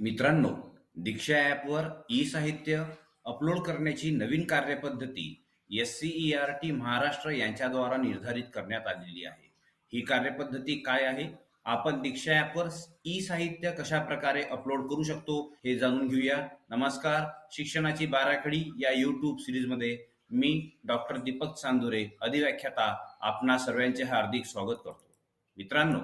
मित्रांनो दीक्षा ॲपवर ई साहित्य अपलोड करण्याची नवीन कार्यपद्धती S C E R T Maharashtra यांच्याद्वारा निर्धारित करण्यात आलेली आहे. ही कार्यपद्धती काय आहे? आपण दीक्षा ॲपवर ई साहित्य कशा प्रकारे अपलोड करू शकतो हे जाणून घेऊया. नमस्कार शिक्षणाची बाराखडी या यूट्यूब सिरीजमध्ये मी डॉक्टर दीपक चांदुरे अधिव्याख्याता आपणा सर्वांचे हार्दिक स्वागत करतो. मित्रांनो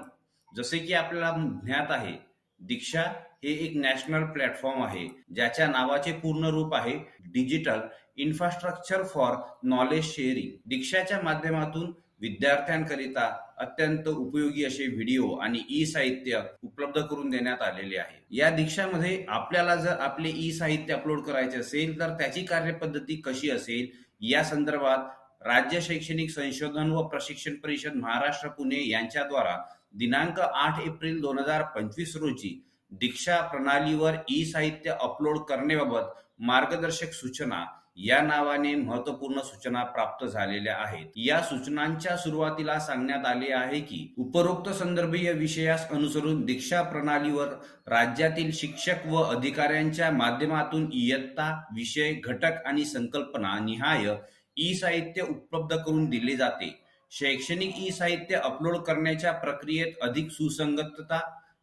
जसे की आपल्याला ज्ञात आहे दीक्षा हे एक नॅशनल प्लॅटफॉर्म आहे ज्याच्या नावाचे पूर्ण रूप आहे digital infrastructure for knowledge sharing. दीक्षाच्या माध्यमातून विद्यार्थ्यांकरिता अत्यंत उपयोगी असे व्हिडिओ आणि ई साहित्य उपलब्ध करून देण्यात आलेले आहे. या दीक्षामध्ये आपल्याला जर आपले ई साहित्य अपलोड करायचे असेल तर त्याची कार्यपद्धती कशी असेल या संदर्भात राज्य शैक्षणिक संशोधन व प्रशिक्षण परिषद महाराष्ट्र पुणे यांच्याद्वारा दिनांक आठ एप्रिल दोन हजार पंचवीस रोजी दीक्षा प्रणालीवर ई साहित्य अपलोड करण्याबाबत मार्गदर्शक सूचना या नावाने महत्त्वपूर्ण सूचना प्राप्त झालेल्या आहेत. या सूचनांच्या सुरुवातीला सांगण्यात आले आहे की उपरोक्त संदर्भीय विषयास अनुसरून दीक्षा प्रणालीवर राज्यातील शिक्षक व अधिकाऱ्यांच्या माध्यमातून इयत्ता विषय घटक आणि संकल्पना निहाय ई साहित्य उपलब्ध करून दिले जाते. शैक्षणिक ई साहित्य अपलोड करण्याच्या प्रक्रियेत अधिक सुसंगतता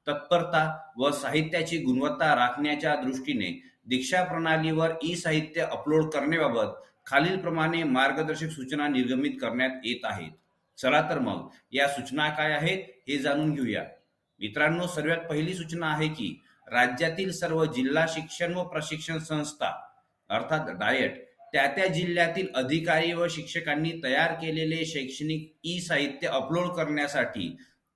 तत्परता व साहित्याची गुणवत्ता राखण्याच्या दृष्टीने दीक्षा प्रणालीवर ई साहित्य अपलोड करण्याबाबत खालीलप्रमाणे मार्गदर्शक सूचना निर्गमित करण्यात येत आहेत. चला तर मग या सूचना काय आहेत हे जाणून घेऊया. मित्रांनो सर्वात पहिली सूचना आहे की राज्यातील सर्व जिल्हा शिक्षण व प्रशिक्षण संस्था अर्थात डायट त्या त्या जिल्ह्यातील अधिकारी व शिक्षकांनी तयार केलेले शैक्षणिक ई साहित्य अपलोड करण्यासाठी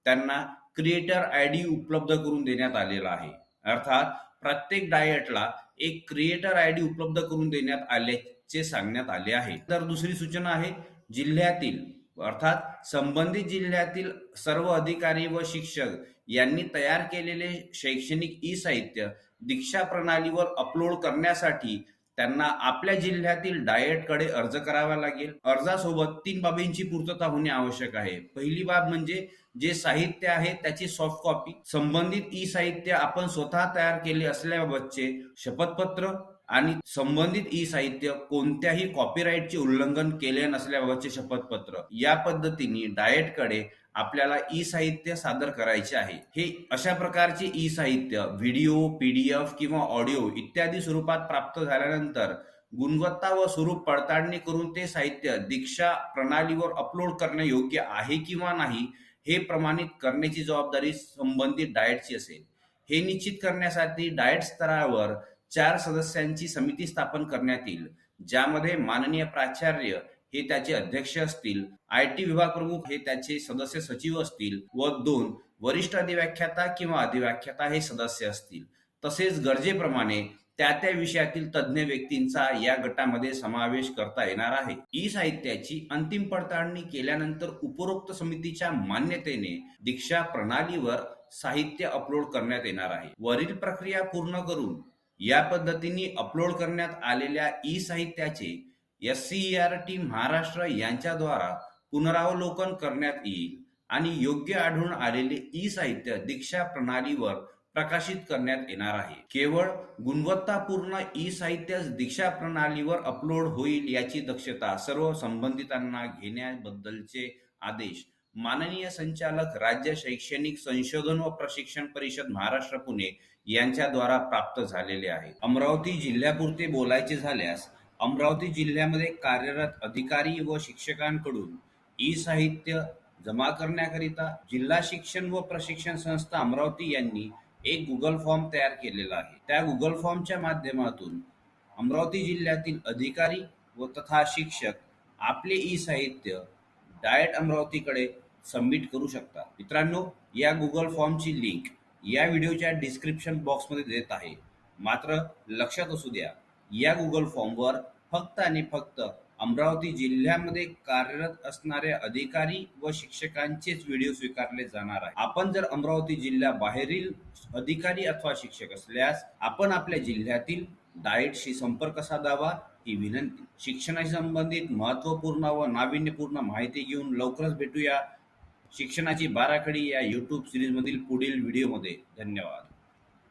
त्यांना क्रिएटर आय डी उपलब्ध करून देण्यात आलेला आहे. अर्थात प्रत्येक डायटला एक क्रिएटर आय डी उपलब्ध करून देण्यात आल्याचे सांगण्यात आले आहे. तर दुसरी सूचना आहे जिल्ह्यातील अर्थात संबंधित जिल्ह्यातील सर्व अधिकारी व शिक्षक यांनी तयार केलेले शैक्षणिक ई साहित्य दीक्षा प्रणालीवर अपलोड करण्यासाठी त्यांना आपल्या जिल्ह्यातील डाएटकडे अर्ज करावा लागेल. अर्जासोबत तीन बाबींची पूर्तता होणे आवश्यक आहे. पहिली बाब म्हणजे जे साहित्य आहे त्याची सॉफ्ट कॉपी संबंधित ई साहित्य आपण स्वतः तयार केले असल्याबाबतचे शपथपत्र आणि संबंधित ई साहित्य कोणत्याही कॉपीराईटचे उल्लंघन केले नसल्याबाबतचे शपथपत्र. या पद्धतीने डाएटकडे आपल्याला ई साहित्य सादर करायचे आहे. हे अशा प्रकारचे ई साहित्य व्हिडिओ पीडीएफ किंवा ऑडिओ इत्यादी स्वरूपात प्राप्त झाल्यानंतर गुणवत्ता व स्वरूप पडताळणी करून ते साहित्य दीक्षा प्रणालीवर अपलोड करणे योग्य आहे किंवा नाही हे प्रमाणित करण्याची जबाबदारी संबंधित डाएटची असेल. हे निश्चित करण्यासाठी डाएट स्तरावर चार सदस्यांची समिती स्थापन करण्यात येईल ज्यामध्ये माननीय प्राचार्य हे त्याचे अध्यक्ष असतील आय टी विभाग प्रमुख हे त्याचे सदस्य सचिव असतील व दोन वरिष्ठ अधिव्याख्याता किंवा अधिव्याख्याता हे सदस्य असतील. तसेच गरजेप्रमाणे त्या त्या विषयातील तज्ज्ञ व्यक्तींचा या गटामध्ये समावेश करता येणार आहे. ई साहित्याची अंतिम पडताळणी केल्यानंतर उपरोक्त समितीच्या मान्यतेने दीक्षा प्रणालीवर साहित्य अपलोड करण्यात येणार आहे. वरील प्रक्रिया पूर्ण करून या पद्धतीने अपलोड करण्यात आलेल्या ई साहित्याचे S C R T Maharashtra यांच्याद्वारा पुनरावलोकन करण्यात येईल आणि योग्य आढळून आलेले ई साहित्य दीक्षा प्रणालीवर प्रकाशित करण्यात येणार आहे. केवळ गुणवत्तापूर्ण ई साहित्य दीक्षा प्रणालीवर अपलोड होईल याची दक्षता सर्व संबंधितांना घेण्याबद्दलचे आदेश माननीय संचालक राज्य शैक्षणिक संशोधन व प्रशिक्षण परिषद महाराष्ट्र पुणे यांच्याद्वारा प्राप्त झालेले आहे. अमरावती जिल्ह्यापुरते बोलायचे झाल्यास अमरावती जिल्ह्यामध्ये कार्यरत अधिकारी व शिक्षकांकडून ई साहित्य जमा करण्याकरिता जिल्हा शिक्षण व प्रशिक्षण संस्था अमरावती यांनी एक गुगल फॉर्म तयार केलेला आहे. त्या गुगल फॉर्मच्या माध्यमातून अमरावती जिल्ह्यातील अधिकारी व तथा शिक्षक आपले ई साहित्य डायट अमरावतीकडे सबमिट करू शकता. मित्रांनो या गुगल फॉर्मची लिंक या व्हिडिओच्या डिस्क्रिप्शन बॉक्समध्ये देत आहे. मात्र लक्षात असू द्या या गुगल फॉर्मवर फक्त आणि फक्त अमरावती जिल्ह्यामध्ये कार्यरत असणारे अधिकारी व शिक्षकांचेच व्हिडिओ स्वीकारले जाणार आहे आपण जर अमरावती जिल्ह्याबाहेरील अधिकारी अथवा शिक्षक असल्यास आपण आपल्या जिल्ह्यातील डाएटशी संपर्क साधावा ही विनंती. शिक्षणाशी संबंधित महत्त्वपूर्ण व नाविन्यपूर्ण माहिती घेऊन लवकरच भेटूया. शिक्षणाची बाराखडी या युट्यूब सिरीजमधील पुढील व्हिडिओमध्ये धन्यवाद.